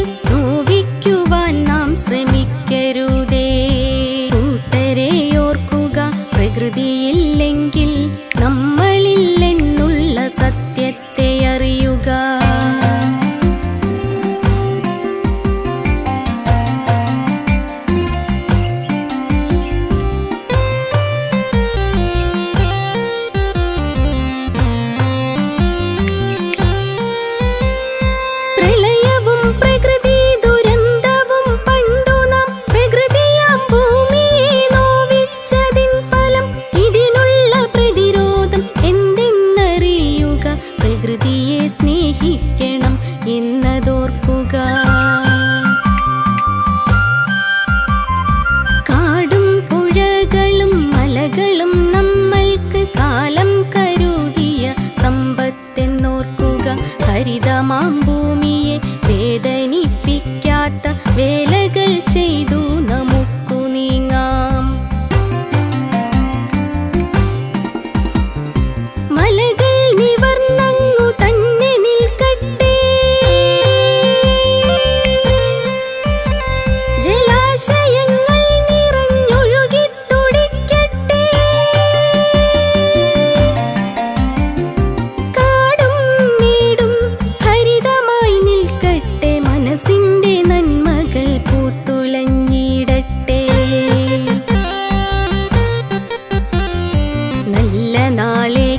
genial. தாத்தா வேலைகள் செய்து நல்ல நாளே.